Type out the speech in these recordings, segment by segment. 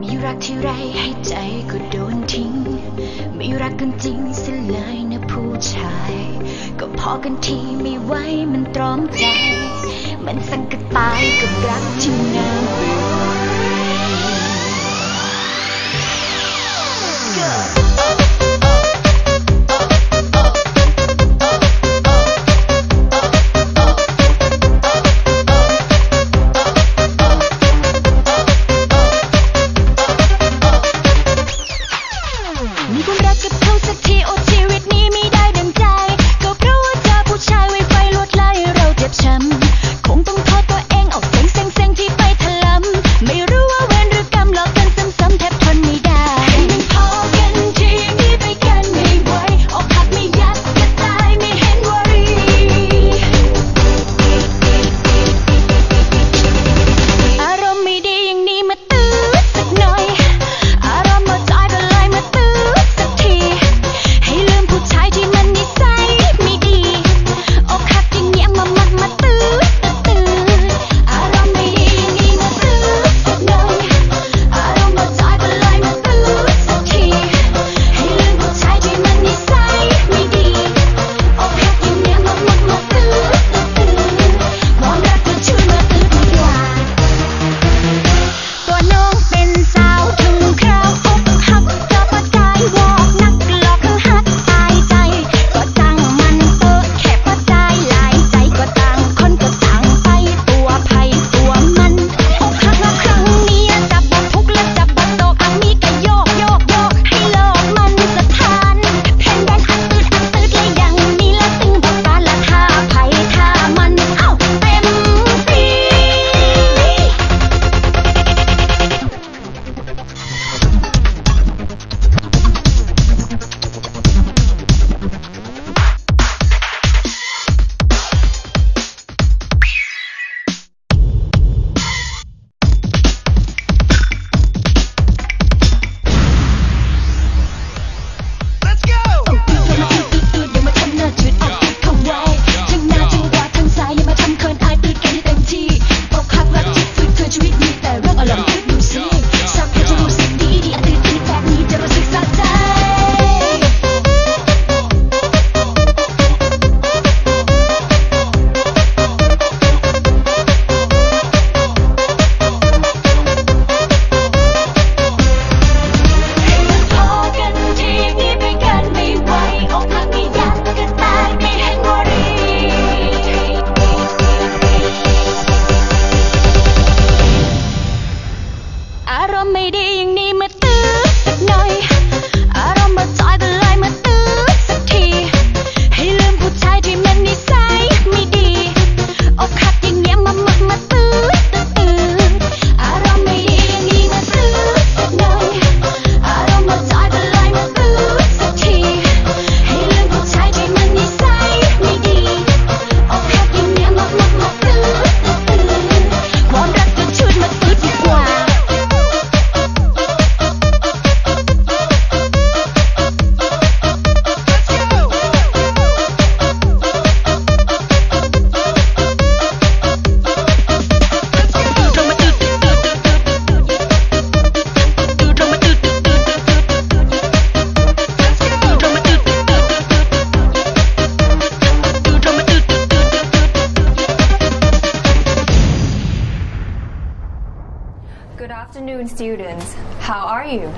มีรักที่ไรให้ใจก็โดนทิ้ง ไม่รักกันจริงสิเลยนะผู้ชาย ก็พอกันทีไม่ไหวมันตรอมใจ มันสั่งกระตายกับรักที่งาม students. How are you?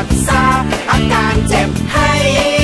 ักษาอาการเจ็บให้